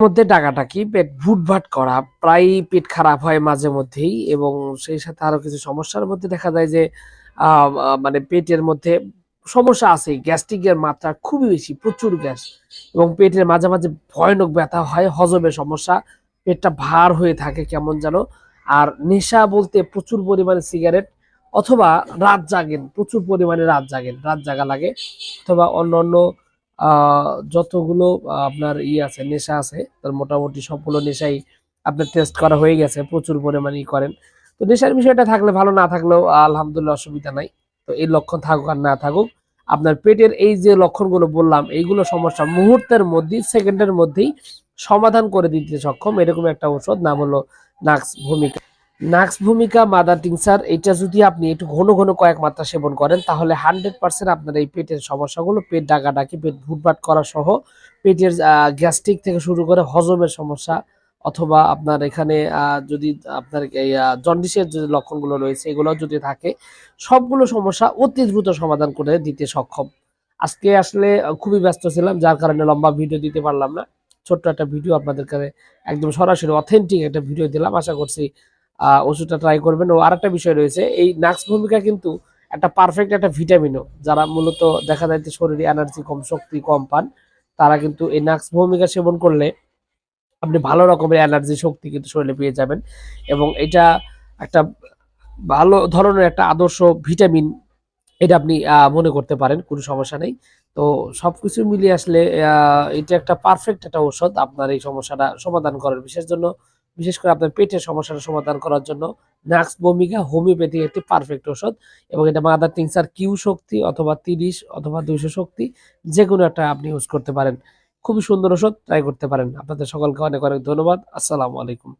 মধ্যে ডাকাটাকি পেট ভুটভাট করা প্রায় পেট খারাপ হয় মাঝে মধ্যেই এবং সেই সাথে আরও কিছু সমস্যার মধ্যে দেখা যায় যে মানে পেটের মধ্যে সমস্যা আছে গ্যাস্ট্রিকের মাত্রা খুবই বেশি, প্রচুর গ্যাস এবং পেটের মাঝে মাঝে ভয়ানক ব্যথা হয়, হজমের সমস্যা, পেটটা ভার হয়ে থাকে কেমন যেন। আর নেশা বলতে প্রচুর পরিমাণে সিগারেট অথবা রাত জাগেন, প্রচুর পরিমাণে রাত জাগেন, রাত জাগা লাগে। অথবা অন্য অন্য যতগুলো আপনার ই আছে, নেশা আছে, তার মোটামুটি সবগুলো নেশাই আপনার টেস্ট করা হয়ে গেছে, প্রচুর পরিমাণে করেন। তো নেশার বিষয়টা থাকলে ভালো, না থাকলেও আলহামদুলিল্লাহ অসুবিধা নাই। তো এই লক্ষণ থাকুক আর না থাকুক, আপনার পেটের এই যে লক্ষণগুলো বললাম, এইগুলো সমস্যা মুহূর্তের মধ্যেই সেকেন্ডের মধ্যেই সমাধান করে দিতে সক্ষম, এরকম একটা ওষুধ নাম হলো নাক্স ভূমিকা। নাক্স ভূমিকা মাদার টিংসার এটা যদি আপনি একটু ঘন ঘন কয়েক মাত্রা সেবন করেন, তাহলে হান্ড্রেড পার্সেন্ট আপনার এই পেটের সমস্যাগুলো, পেট ডাকাডাকি, পেট ভুটভাট করা সহ পেটের গ্যাস্ট্রিক থেকে শুরু করে হজমের সমস্যা অথবা আপনার এখানে যদি আপনার এই জন্ডিসের যে লক্ষণগুলো রয়েছে, এগুলো যদি থাকে, সবগুলো সমস্যা অতি দ্রুত সমাধান করে দিতে সক্ষম। আজকে আসলে খুবই ব্যস্ত ছিলাম, যার কারণে লম্বা ভিডিও দিতে পারলাম না। ছোট্ট একটা ভিডিও আপনাদের কাছে একদম সরাসরি অথেন্টিক একটা ভিডিও দিলাম। আশা করছি ওষুধটা ট্রাই করবেন। ও আরেকটা বিষয় রয়েছে, এই নাক্স ভূমিকা কিন্তু একটা পারফেক্ট একটা ভিটামিনও যারা মূলত দেখা যায় যে শরীরে এনার্জি কম, শক্তি কম পান, তারা কিন্তু এই নাক্স ভূমিকা সেবন করলে আপনি ভালো রকমের এনার্জি শক্তি কিন্তু শরীরে পেয়ে যাবেন। এবং এটা একটা ভালো ধরনের একটা আদর্শ ভিটামিন এটা আপনি মনে করতে পারেন, কোনো সমস্যা নেই। তো সবকিছু মিলিয়ে আসলে এটা একটা পারফেক্ট একটা ঔষধ। আপনার এই সমস্যাটা সমাধান করার। বিশেষ জন্য বিশেষ করে আপনার পেটের সমস্যার সমাধান করার জন্য নাক্স বমিকা, হোমিওপ্যাথি একটি পারফেক্ট ওষুধ এবং এটা মাদার টিংসার কিউ শক্তি অথবা তিরিশ অথবা দুইশো শক্তি যে কোনো একটা আপনি ইউজ করতে পারেন। খুবই সুন্দর ওষুধ ট্রাই করতে পারেন। আপনাদের সকলকে অনেক অনেক ধন্যবাদ। আসসালামু আলাইকুম।